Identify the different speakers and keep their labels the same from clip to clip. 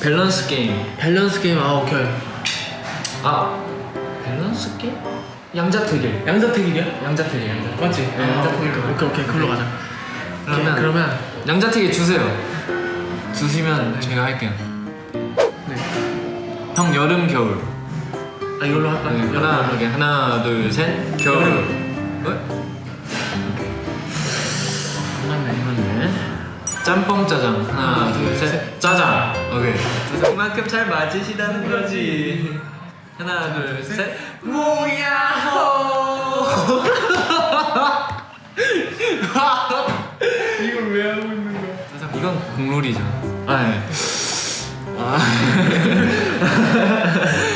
Speaker 1: 밸런스 게임.
Speaker 2: 밸런스 게임 아 오케이
Speaker 1: 아 밸런스 게임? 양자택일.
Speaker 2: 양자택일이야?
Speaker 1: 양자택일. 양자택일.
Speaker 2: 맞지?
Speaker 1: 네,
Speaker 2: 아,
Speaker 1: 양자택일.
Speaker 2: 오케이 오케이 오케이 그걸로 가자
Speaker 1: 그러면
Speaker 2: 오케이, 그러면
Speaker 1: 양자택일 주세요. 주시면 제가 할게요.
Speaker 2: 네.
Speaker 1: 형 여름 겨울.
Speaker 2: 아 이걸로 할까?
Speaker 1: 네, 하나 오케이. 하나 둘 셋. 겨울. 어?
Speaker 2: 맞네
Speaker 1: 맞네. 짬뽕 짜장. 하나 둘. 셋. 짜장. 오케이. 그만큼 잘 맞으시다는 거지. 하나 둘 셋. 뭐야 호.
Speaker 2: 이걸 왜 하고 있는 거야?
Speaker 1: 이건 국룰이죠. 아 네. 아. 아,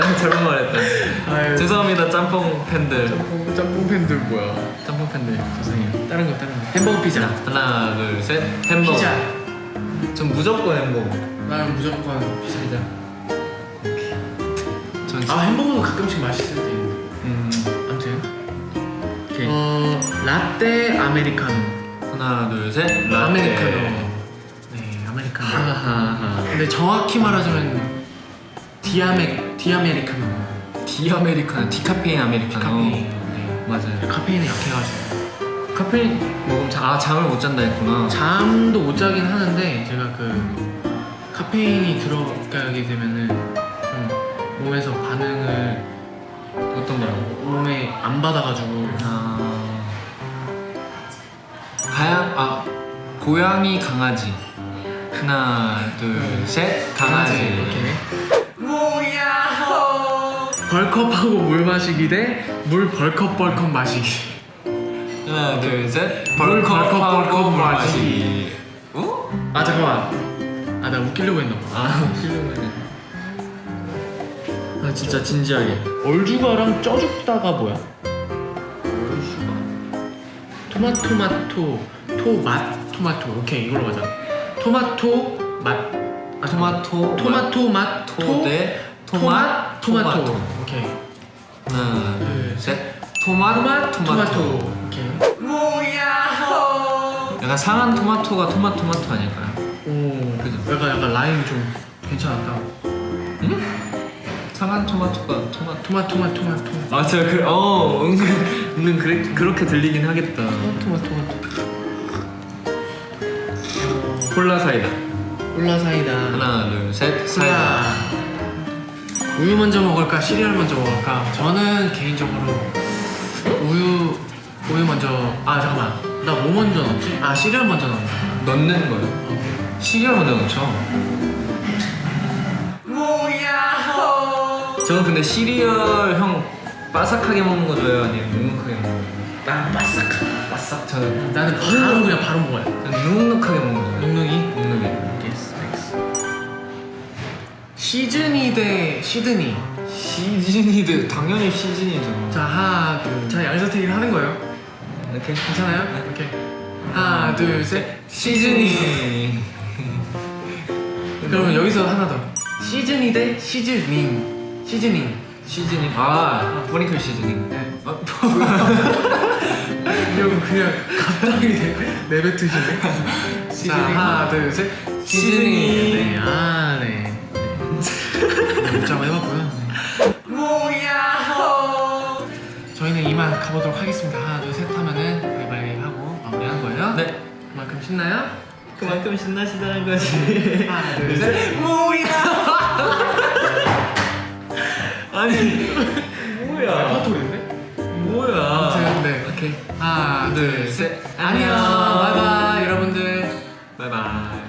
Speaker 1: 아, 잘못 말했다.
Speaker 2: 아유
Speaker 1: 죄송합니다, 짬뽕 팬들.
Speaker 2: 짬뽕, 짬뽕 팬들 뭐야
Speaker 1: 짬뽕 팬들, 죄송해요.
Speaker 2: 다른 거 다른 거 햄버거 피자
Speaker 1: 하나, 둘, 셋. 햄버거.
Speaker 2: 피자
Speaker 1: 전 무조건 햄버거.
Speaker 2: 나는 무조건 피자
Speaker 1: 피자.
Speaker 2: 전아 햄버거도 가끔씩 맛있을 때 있는데
Speaker 1: 음,
Speaker 2: 아무튼
Speaker 1: 오케이.
Speaker 2: 어 라떼 아메리카노
Speaker 1: 하나, 둘, 셋. 라떼.
Speaker 2: 아메리카노 네 아메리카노
Speaker 1: 하하하.
Speaker 2: 근데 정확히 말하자면 디아메 디아메리카노
Speaker 1: 디아메리카노, 디카페인 아메리카노.
Speaker 2: 카페인 네.
Speaker 1: 맞아요.
Speaker 2: 카페인에 약해가지고
Speaker 1: 카페인 먹으면 자, 아 잠을 못 잔다 했구나.
Speaker 2: 잠도 못 자긴 하는데 제가 그 카페인이 들어가게 되면은 좀 몸에서 반응을
Speaker 1: 어떤 거라고?
Speaker 2: 몸에 안 받아가지고
Speaker 1: 아 가양 아 고양이 강아지 하나 둘 셋 강아지
Speaker 2: 이렇게 뭐야? 벌컥하고 물 마시기 대 물 벌컥벌컥 마시기.
Speaker 1: 하나 둘셋.
Speaker 2: 물 벌컥
Speaker 1: 벌컥
Speaker 2: 벌컥
Speaker 1: 마시기. 어?
Speaker 2: 아 잠깐만. 아 나 웃기려고 했나 봐.
Speaker 1: 아 실력은 아 진짜 진지하게.
Speaker 2: 얼죽아랑 쪄죽다가 뭐야?
Speaker 1: 얼쑤가
Speaker 2: 토마토마토 토맛 토마토. 오케이 이걸로 가자. 토마토 맛 아,
Speaker 1: 토마토.
Speaker 2: 토마토 맛 토,
Speaker 1: 토대
Speaker 2: 토맛
Speaker 1: 토맛
Speaker 2: 토마토.
Speaker 1: 토마토.
Speaker 2: 오케이.
Speaker 1: 하나
Speaker 2: 둘,
Speaker 1: 둘셋. 토마토
Speaker 2: 토맛 토마토.
Speaker 1: 토마토.
Speaker 2: 오케이.
Speaker 1: 약간 상한 토마토가 토마 토마토 아닐까요?
Speaker 2: 오.
Speaker 1: 그죠?
Speaker 2: 약간 약간 라임 좀 괜찮았다.
Speaker 1: 응? 상한 토마토가 토마토.
Speaker 2: 토마 토마 토마토.
Speaker 1: 아, 제가 그, 어, 은근, 은근 그래, 그렇게 들리긴 하겠다.
Speaker 2: 토마 토마 토마토.
Speaker 1: 콜라 사이다.
Speaker 2: 콜라 사이다
Speaker 1: 하나, 둘, 셋,
Speaker 2: 사이다. 우유 먼저 먹을까 시리얼 먼저 먹을까 저는 개인적으로 우유 우유 먼저 아 잠깐만 나 뭐 먼저 넣지? 아 시리얼 먼저 넣는다
Speaker 1: 넣는 거요?
Speaker 2: 어.
Speaker 1: 시리얼 먼저 넣죠. 저는 근데 시리얼 형 바삭하게 먹는 거 좋아해요? 아니면 눅눅하게 먹는 거?
Speaker 2: 난 바삭
Speaker 1: 바삭? 저는,
Speaker 2: 나는 바로 그냥 바로 먹어요
Speaker 1: 저는 눅눅하게 먹는 거 좋아해요.
Speaker 2: 눅눅이
Speaker 1: 눅눅이.
Speaker 2: 시즈니 대 시드니
Speaker 1: 시즈니드, 당연히 시즈니드.
Speaker 2: 자 하나 둘자 양자택일 하는 거예요
Speaker 1: 이렇게?
Speaker 2: 괜찮아요?
Speaker 1: 네.
Speaker 2: 오케이 하나 둘셋 시즈니 그러면 여기서 하나 더 시즈니 대 시즈닝 시즈닝
Speaker 1: 시즈닝. 아, 뿌링클 시즈닝.
Speaker 2: 네.
Speaker 1: 어,
Speaker 2: 이러고 그냥 갑자기 내- 내뱉으시네 자
Speaker 1: 시즈닝.
Speaker 2: 하나 둘셋 시즈닝
Speaker 1: 시즈닝.
Speaker 2: 네아네 저희는 이만 가보도록 하겠습니다 하나 둘 셋 하면은 바이바이 하고 마무리하는 거예요
Speaker 1: 네.
Speaker 2: 그만큼 신나요?
Speaker 1: 그만큼 신나시다는 거지.
Speaker 2: 하나 둘셋
Speaker 1: 아니 뭐야?
Speaker 2: 파토리인데?
Speaker 1: 뭐야?
Speaker 2: 아무튼 네
Speaker 1: 오케이.
Speaker 2: 하나
Speaker 1: 둘,
Speaker 2: 셋.
Speaker 1: 안녕.
Speaker 2: 바이바이 여러분들
Speaker 1: 바이바이.